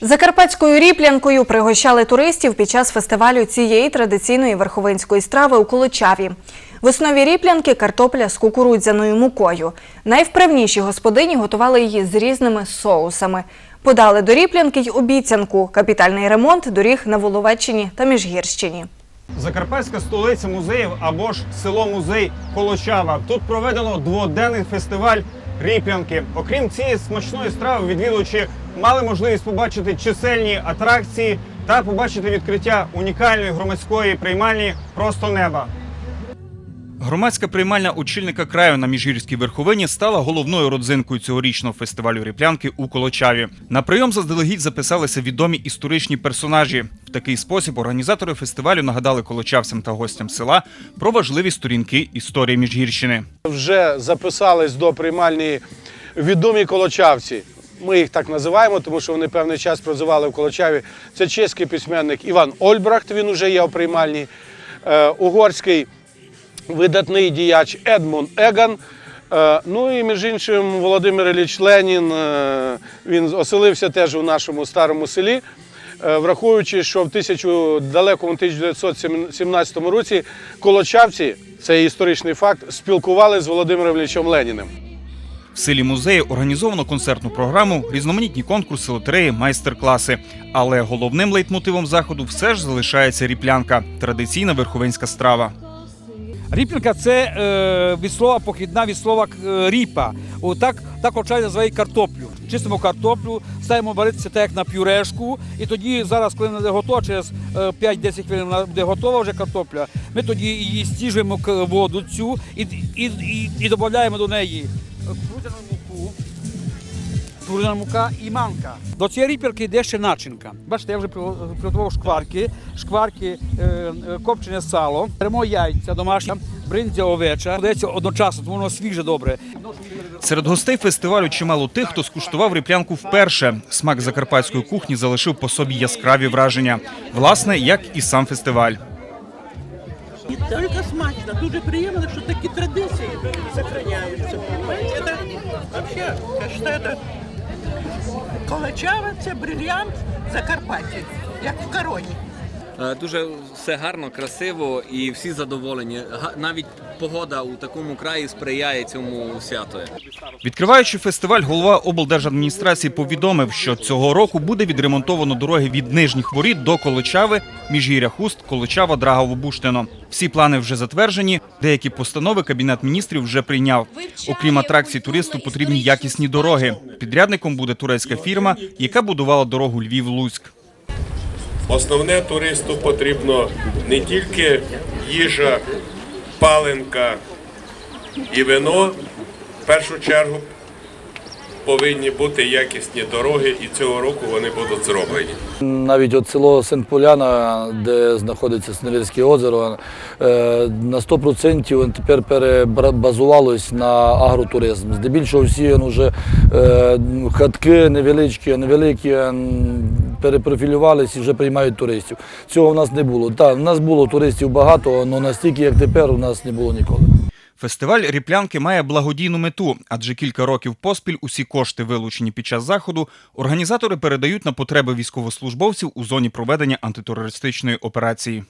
Закарпатською ріплянкою пригощали туристів під час фестивалю цієї традиційної верховинської страви у Колочаві. В основі ріплянки картопля з кукурудзяною мукою. Найвправніші господині готували її з різними соусами. Подали до ріплянки й обіцянку – капітальний ремонт доріг на Воловеччині та Міжгірщині. Закарпатська столиця музеїв або ж село музей Колочава. Тут проведено дводенний фестиваль ріплянки. Окрім цієї смачної страви, відвідувачі мали можливість побачити чисельні атракції та побачити відкриття унікальної громадської приймальні просто неба. Громадська приймальня очільника краю на міжгірській верховині стала головною родзинкою цьогорічного фестивалю ріплянки у Колочаві. На прийом заздалегідь записалися відомі історичні персонажі. В такий спосіб організатори фестивалю нагадали колочавцям та гостям села про важливі сторінки історії Міжгірщини. Вже записались до приймальні відомі колочавці. Ми їх так називаємо, тому що вони певний час проживали в Колочаві. Це чеський письменник Іван Ольбрахт, він уже є в приймальні, е, угорський видатний діяч Едмон Еган. Е, Ну і між іншим Володимир Ілліч Ленін. е, Він оселився теж у нашому старому селі. Враховуючи, що в тисячу далекому 1917 році колочавці, це історичний факт, спілкували з Володимиром Іллічем Леніним. В селі музею організовано концертну програму, різноманітні конкурси, лотереї, майстер-класи. Але головним лейтмотивом заходу все ж залишається ріплянка традиційна верховенська страва. Ріпінка це е, від слова похідна від слова е, ріпа. Так, очай називають картоплю. Чистимо картоплю, ставимо варитися так як на пюрешку, і тоді зараз, коли вона буде готова, через е, 5-10 хвилин вона буде готова вже картопля. Ми тоді її стіжуємо воду цю і додаємо до неї кукурудзяну мука і манка. До цієї ріпірки йде ще начинка. Бачите, я вже приго- приготував шкварки, шкварки, е, е, копчене сало, беремо яйця домашні, бринзя овеча. Подається одночасно, тому воно свіже добре. Серед гостей фестивалю чимало тих, хто скуштував ріплянку вперше. Смак закарпатської кухні залишив по собі яскраві враження. Власне, як і сам фестиваль. Не только смачно, дуже приємно, що такі традиції считаю, Колочава це брильянт Закарпаття, як в короні. Е, Дуже все гарно, красиво і всі задоволені. Навіть погода у такому краї сприяє цьому святу. Відкриваючи фестиваль, голова облдержадміністрації повідомив, що цього року буде відремонтовано дороги від нижніх воріт до Колочави, міжгіря Хуст, Колочава, Драгово, Буштино. Всі плани вже затверджені. Деякі постанови кабінет міністрів вже прийняв. Окрім атракцій, туристу потрібні якісні дороги. Підрядником буде турецька фірма, яка будувала дорогу Львів-Луцьк. Основне туристу потрібно не тільки їжа, паленка і вино. В першу чергу повинні бути якісні дороги, і цього року вони будуть зроблені. Навіть от село Сент-Поляна, де знаходиться Сневірське озеро, е, на 100% тепер перебазувалось на агротуризм. Здебільшого всі вже е, хатки невеличкі, невеликі перепрофілювалися і вже приймають туристів. Цього в нас не було. Так, в нас було туристів багато, але настільки, як тепер, у нас не було ніколи. Фестиваль ріплянки має благодійну мету, адже кілька років поспіль усі кошти, вилучені під час заходу, організатори передають на потреби військовослужбовців у зоні проведення антитерористичної операції.